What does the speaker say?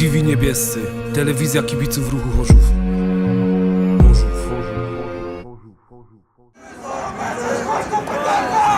TV Niebiescy, telewizja kibiców ruchu Chorzów. Chorzów. Chorzów. Chorzów. Chorzów. Chorzów.